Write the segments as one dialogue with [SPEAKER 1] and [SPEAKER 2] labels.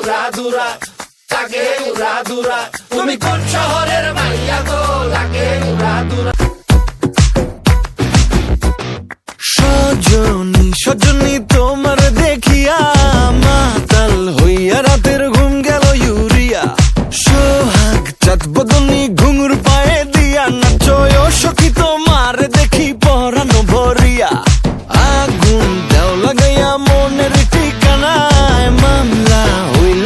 [SPEAKER 1] দুরা লাগে দুরা তুমি কোন শহরের মাইয়া গো? লাগে রাধুরা
[SPEAKER 2] সজনী সজনী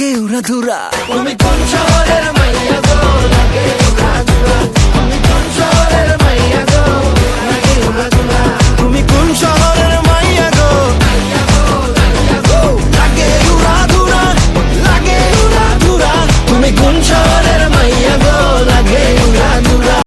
[SPEAKER 2] লাগে উড়াধুরা। তুমি কোন
[SPEAKER 1] শহরে